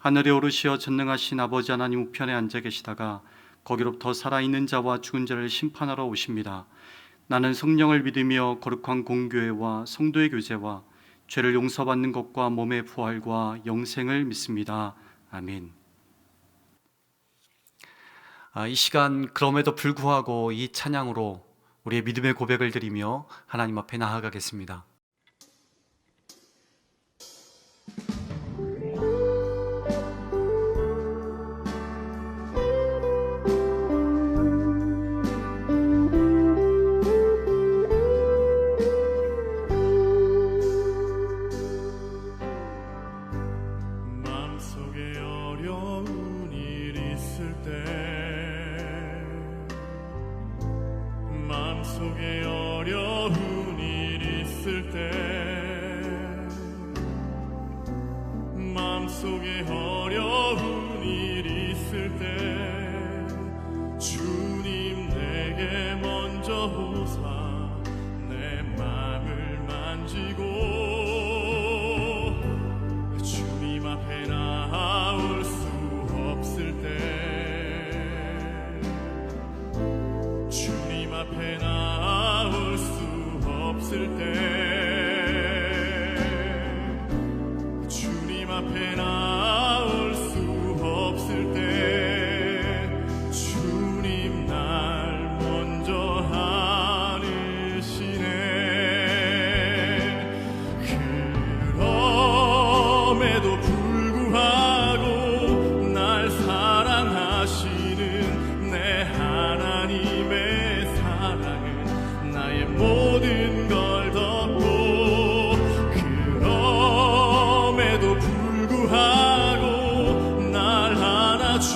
하늘에 오르시어 전능하신 아버지 하나님 우편에 앉아 계시다가 거기로부터 살아있는 자와 죽은 자를 심판하러 오십니다. 나는 성령을 믿으며 거룩한 공교회와 성도의 교제와 죄를 용서받는 것과 몸의 부활과 영생을 믿습니다. 아멘. 아, 이 시간 그럼에도 불구하고 이 찬양으로 우리의 믿음의 고백을 드리며 하나님 앞에 나아가겠습니다. 있을 때 마음속에 어 주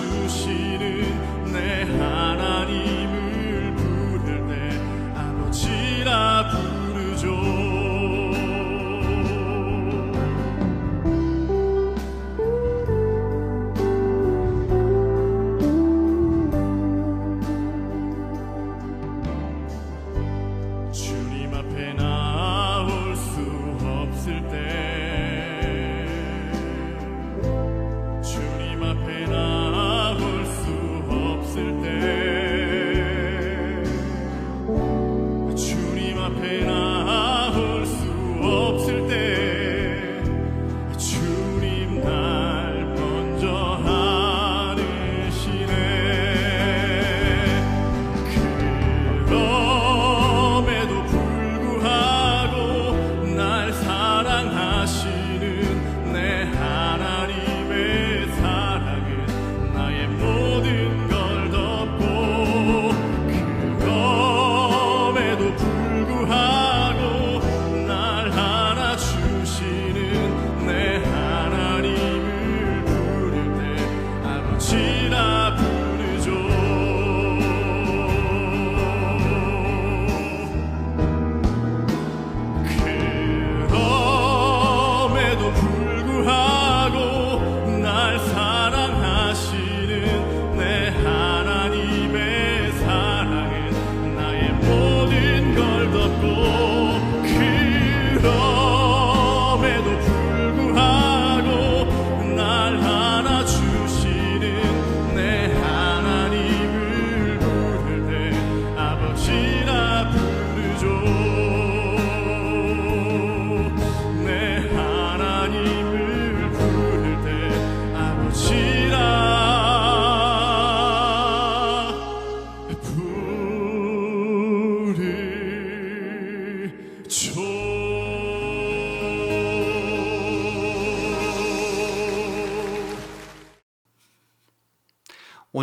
주시는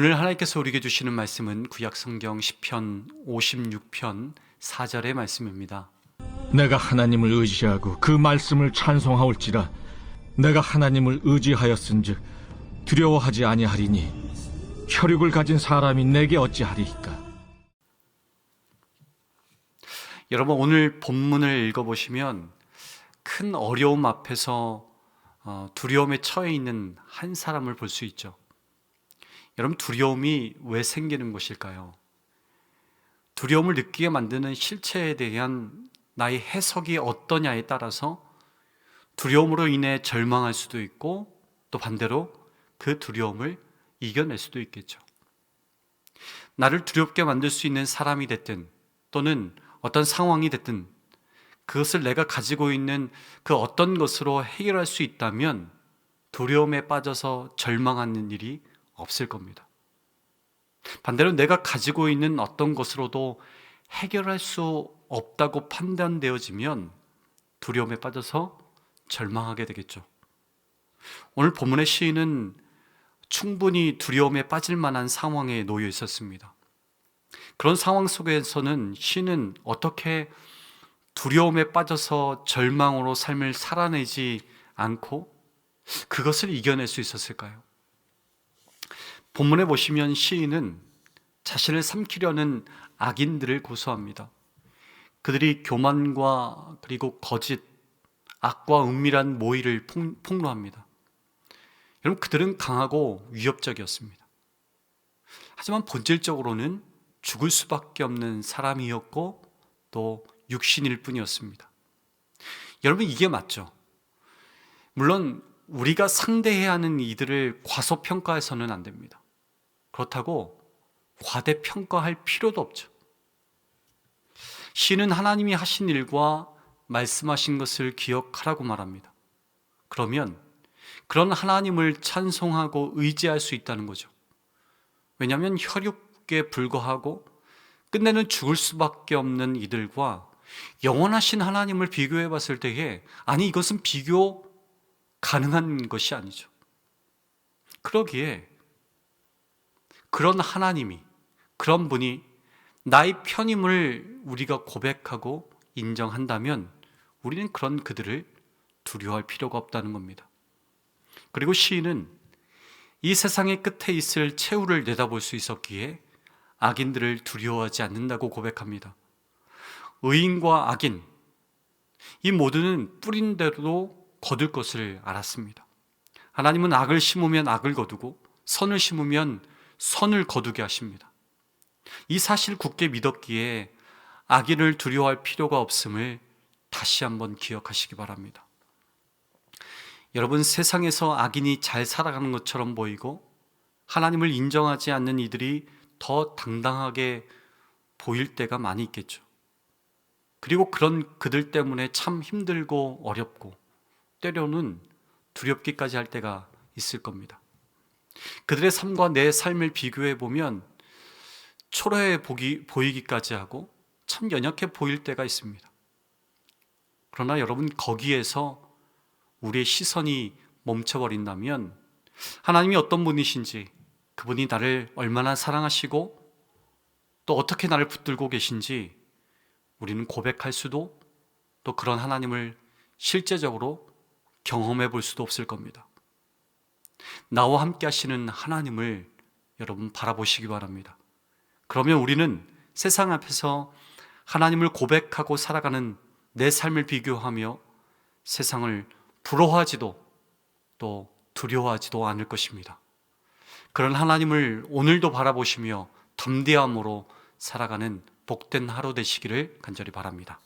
오늘 하나님께서 우리에게 주시는 말씀은 구약 성경 10편 56편 4절의 말씀입니다. 내가 하나님을 의지하고 그 말씀을 찬송하올지라 내가 하나님을 의지하였은즉 두려워하지 아니하리니 혈육을 가진 사람이 내게 어찌하리이까? 여러분 오늘 본문을 읽어보시면 큰 어려움 앞에서 어, 두려움에 처해 있는 한 사람을 볼 수 있죠. 여러분 두려움이 왜 생기는 것일까요? 두려움을 느끼게 만드는 실체에 대한 나의 해석이 어떠냐에 따라서 두려움으로 인해 절망할 수도 있고 또 반대로 그 두려움을 이겨낼 수도 있겠죠. 나를 두렵게 만들 수 있는 사람이 됐든 또는 어떤 상황이 됐든 그것을 내가 가지고 있는 그 어떤 것으로 해결할 수 있다면 두려움에 빠져서 절망하는 일이 없을 겁니다. 반대로 내가 가지고 있는 어떤 것으로도 해결할 수 없다고 판단되어지면 두려움에 빠져서 절망하게 되겠죠. 오늘 본문의 시인은 충분히 두려움에 빠질 만한 상황에 놓여 있었습니다. 그런 상황 속에서는 시는 어떻게 두려움에 빠져서 절망으로 삶을 살아내지 않고 그것을 이겨낼 수 있었을까요? 본문에 보시면 시인은 자신을 삼키려는 악인들을 고소합니다. 그들이 교만과 그리고 거짓, 악과 은밀한 모의를 폭- 폭로합니다. 여러분, 그들은 강하고 위협적이었습니다. 하지만 본질적으로는 죽을 수밖에 없는 사람이었고 또 육신일 뿐이었습니다. 여러분, 이게 맞죠? 물론 우리가 상대해야 하는 이들을 과소평가해서는 안 됩니다. 그렇다고 과대평가할 필요도 없죠. 시는 하나님이 하신 일과 말씀하신 것을 기억하라고 말합니다. 그러면 그런 하나님을 찬송하고 의지할 수 있다는 거죠. 왜냐하면 혈육에 불과하고 끝내는 죽을 수밖에 없는 이들과 영원하신 하나님을 비교해 봤을 때에 아니 이것은 비교 가능한 것이 아니죠. 그러기에 그런 하나님이 그런 분이 나의 편임을 우리가 고백하고 인정한다면 우리는 그런 그들을 두려워할 필요가 없다는 겁니다. 그리고 시인은 이 세상의 끝에 있을 최후를 내다볼 수 있었기에 악인들을 두려워하지 않는다고 고백합니다. 의인과 악인, 이 모두는 뿌린 대로 거둘 것을 알았습니다. 하나님은 악을 심으면 악을 거두고 선을 심으면 선을 거두게 하십니다. 이 사실 굳게 믿었기에 악인을 두려워할 필요가 없음을 다시 한번 기억하시기 바랍니다. 여러분 세상에서 악인이 잘 살아가는 것처럼 보이고 하나님을 인정하지 않는 이들이 더 당당하게 보일 때가 많이 있겠죠. 그리고 그런 그들 때문에 참 힘들고 어렵고 때로는 두렵기까지 할 때가 있을 겁니다. 그들의 삶과 내 삶을 비교해 보면 초라해 보기, 보이기까지 하고 참 연약해 보일 때가 있습니다. 그러나 여러분 거기에서 우리의 시선이 멈춰버린다면 하나님이 어떤 분이신지 그분이 나를 얼마나 사랑하시고 또 어떻게 나를 붙들고 계신지 우리는 고백할 수도 또 그런 하나님을 실제적으로 경험해 볼 수도 없을 겁니다. 나와 함께 하시는 하나님을 여러분 바라보시기 바랍니다. 그러면 우리는 세상 앞에서 하나님을 고백하고 살아가는 내 삶을 비교하며 세상을 부러워하지도 또 두려워하지도 않을 것입니다. 그런 하나님을 오늘도 바라보시며 담대함으로 살아가는 복된 하루 되시기를 간절히 바랍니다.